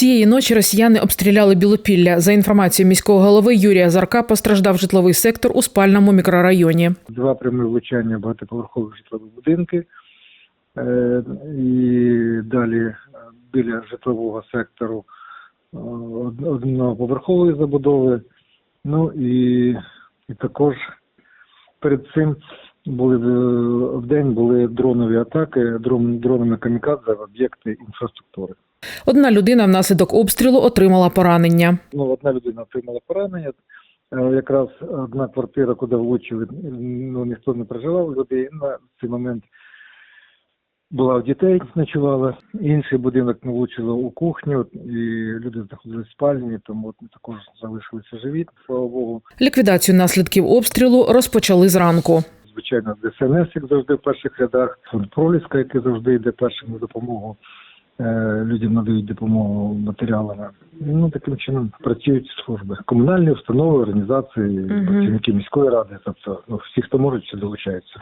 Цієї ночі росіяни обстріляли Білопілля. За інформацією міського голови Юрія Зарка, постраждав житловий сектор у спальному мікрорайоні. Два прямі влучання багатоповерхових житлових будинки. Е, І далі е, біля житлового сектору е, од- одноповерхової забудови. Ну і, і також перед цим були е, в день були дронові атаки дрон, дронами камікадзе в об'єкти інфраструктури. Одна людина внаслідок обстрілу отримала поранення. Ну, одна людина отримала поранення. Е, Якраз одна квартира, куди влучили, ну ніхто не проживав людей. На цей момент була в дітей, ночувала. Інший будинок не влучило у кухню, і люди знаходились в спальні, тому також залишилися живі, слава Богу. Ліквідацію наслідків обстрілу розпочали зранку. Звичайно, ДСНС, як завжди, в перших рядах, фонд Проліска, який завжди йде першим на допомогу. Е, Людям надають допомогу матеріалами. Ну таким чином працюють служби, комунальні установи, організації, працівники міської ради, тобто ну всі, хто можуть, долучаються.